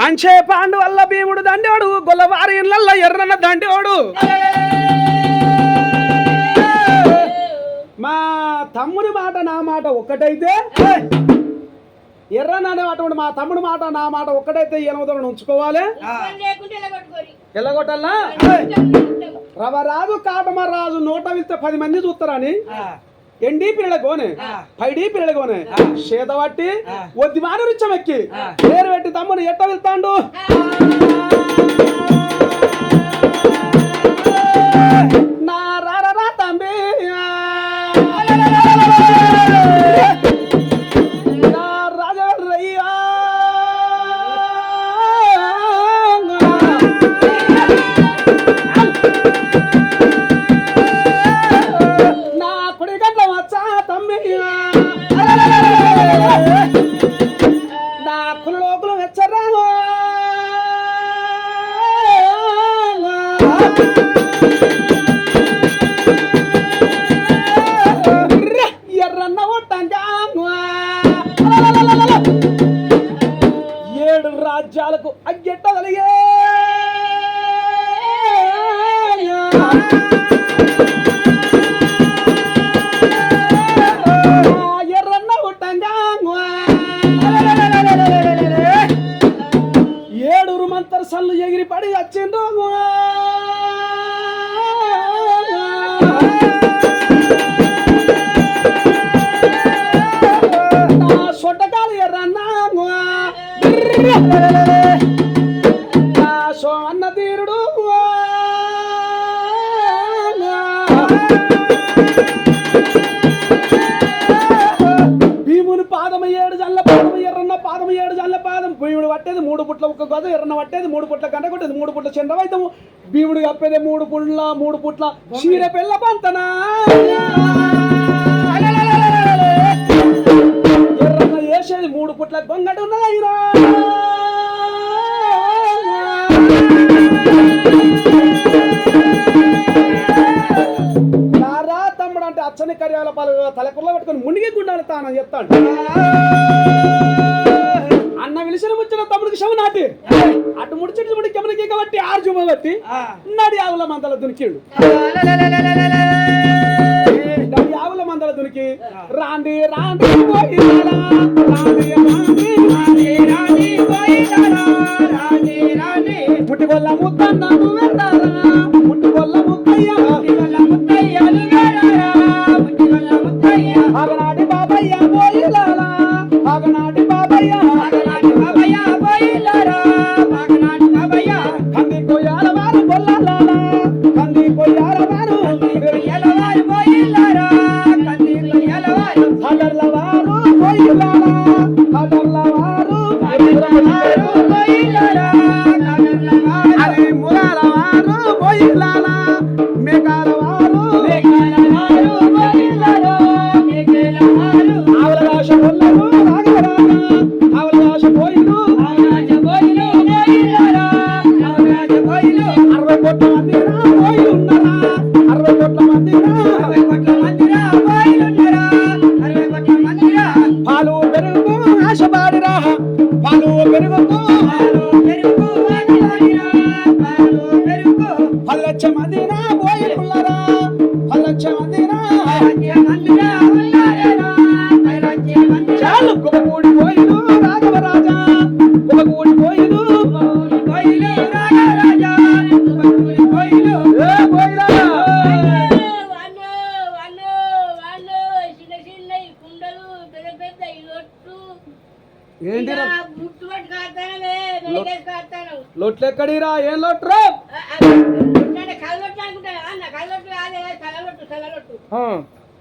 పంచే పాండు వల్ల భీముడు దండోడు గొల్లవారి ఇళ్ళల్లో ఎర్రన్న దండోడు మా తమ్ముడి మాట నా మాట ఒక్కటైతే ఎర్రన్న అనేటువంటి మా తమ్ముడి మాట నా మాట ఒక్కటైతే ఎనవదలను ఉంచుకోవాలి. ఎల్లగొట్టల్లా రవరాజు కాటమరాజు నోట వెళ్తే పది మంది చూస్తారని. ఎండి పిల్లల గోనె పైడి పిల్లల గోనె చేత పట్టి ఒద్ది మాను రుచ్చమెక్కి పేరు పెట్టి ఎర్రన్న ఒట్టంగా ఏడు రాజ్యాలకు అగ్గెట్ట కలిగే ఎర్రన్న ఒట్టంగా ఏడురు మంతర్ సల్లు ఎగిరి పడి వచ్చిండ్రు. సొట్టకాలు ఎర్రన్నా నా సో అన్న తీరుడు ఎర్రన్న ఏడు జల్ల పాదం. భీముడు పట్టేది మూడు పుట్ల ఒక గద ఎర్రన పట్టేది మూడు పుట్ల కంట కొట్టేది మూడు పుట్ల చంద్రవైతము భీముడు కప్పేది మూడు పుట్ల మూడు పుట్ల క్షీర పిల్ల పంతనా. ఎర్రన వేసేది మూడు పుట్ల బొంగడు ఉన్నదైరా నారా తమ్ముడు అంటే అచ్చని కర్యాల పాలు తలకుల్ల పెట్టుకొని మునిగి గుండాలి తానని చెప్తాడు. విలిసిన ముచ్చిన తమ్ముడికి శవ నాటి. అటు ముడిచిటి ముడి కెమనికి కాబట్టి ఆరు జుమ బట్టి నడి ఆవుల మందల దునికిండు నడి ఆవుల మందల దునికి రాండి రాండి పోయినారా, రాండి రాండి రాండి రాండి రాండి ముట్టిగొల్ల ముద్దన్న వారు పోయిలాలా మేకాల వారు ఆవుల దాశ కొల్లరు రాగరాగా ఆవుల దాశ పోయిలు. అరవై కోట్ల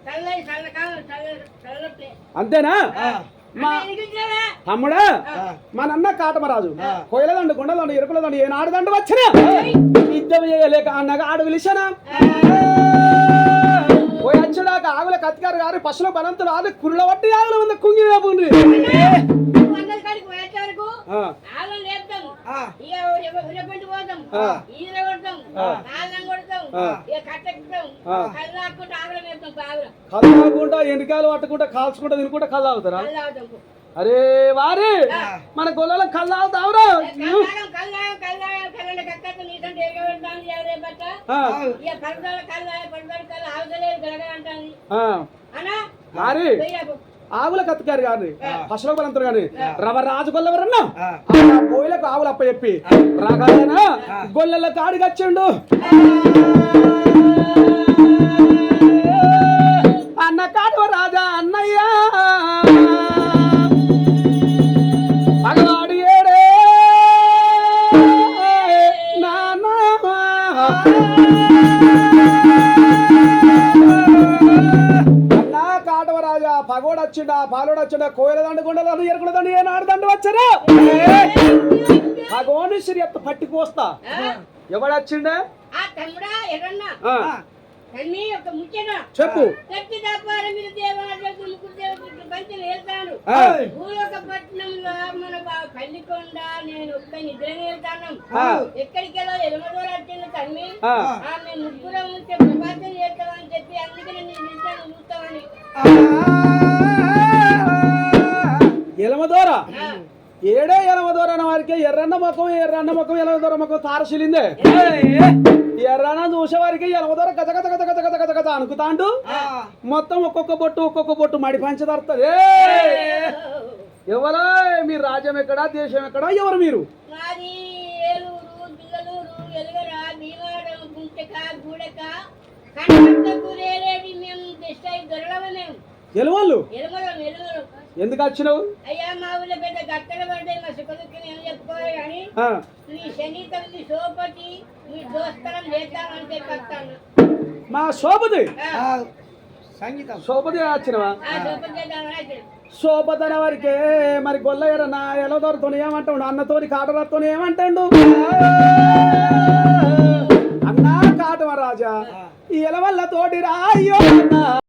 చల్ల కాదు చల్ల చల్లొట్టే అంతేనా? తమ్ముడా మా నాన్న కాటమరాజు కోయలదండు గుండలండు ఎరుకులదండు ఏనాడు దండు వచ్చినా? యుద్ధం చేయలేక అన్నగా ఆడు పిలిచానా? పోయి వచ్చాక ఆవుల కత్తికారు గారు పశుల బలంతులు ఆడు కుర్ల వట్టి ఆవుల ఉంది కుంగి కాళ్ళం. కళ్ళు కళ్ళు తాగుకుంటా ఎండికాయలు పట్టుకుంటా కాల్చుకుంటా తినుకుంటా కళ్ళు కళ్ళు తాగుతాం అరే వారి మన గొల్లలో గడగ అంటాను అనా వారి. ఆవుల కత్తికారు గాని పశువుల బలంతుడు గాని రవ రాజు గొల్లవరన్నా? పోయిలకు ఆవులు అప్ప చెప్పి రాగాయన గొల్లల కాడికి వచ్చిండు అన్న కాడువ రాజా అన్నయ్య. ఏడే. కాటవరాజా పగోడు వచ్చిండా పాలోడు వచ్చిండా కోయల దండు గుండెలు ఎరుకుల దండు ఏ నాడు దండు వచ్చారా? పగోని సిరి ఎత్త పట్టి కోస్తా ఆ? ఆ. ఆ, ఒక ముచ్చట చెప్పు. ఆ, పల్లికొండ నేను ఒక్క నిద్ర వెళ్తాను. ఆ. ఎక్కడికి వెళ్ళో ఎలమదూర వచ్చింది ఆ. ఆమె ముగ్గురం ఉంటే ప్రపంచం చేస్తామని చెప్పి అందుకే నేను చూస్తామని. ఎలమదోర. ఏడే ఎలమదోర అన్న వారికి? ఎర్రన్న ముఖం ఎర్రన్న ముఖం ఎలమదోర ముఖం తారసిలిందే ఎర్రన్న చూసే వారికి ఎలమదోర గజ గజ గజ గజ గజ గజ గజ అనుకుతాండు మొత్తం ఒక్కొక్క బొట్టు ఒక్కొక్క బొట్టు మడి పంచదడుతుంది ఎవరో మీ రాజ్యం ఎక్కడా? దేశం ఎక్కడా? ఎవరు మీరు? ఎలువళ్ళు ఎందుకు వచ్చినావు? అయ్యా మా ఊళ్ళో పెద్ద గట్టలు పడ్డాయి మా సుఖదుఖి నేను చెప్పుకోవాలి కానీ ఆ, నీ శని తల్లి సోపతి మీ దోస్తరం చేద్దామని చెప్పి వస్తాను మా శోభది సంగీతం. శోభది వచ్చినవా? శోభదన వారికి మరి గొల్ల ఎర్రన ఎలదోరతో ఏమంటాడు? అన్నతోని కాటరాతో ఏమంటాడు? అన్నా కాటవ రాజా ఈ ఎలవల్ల తోటి రాయ్యో అన్నా.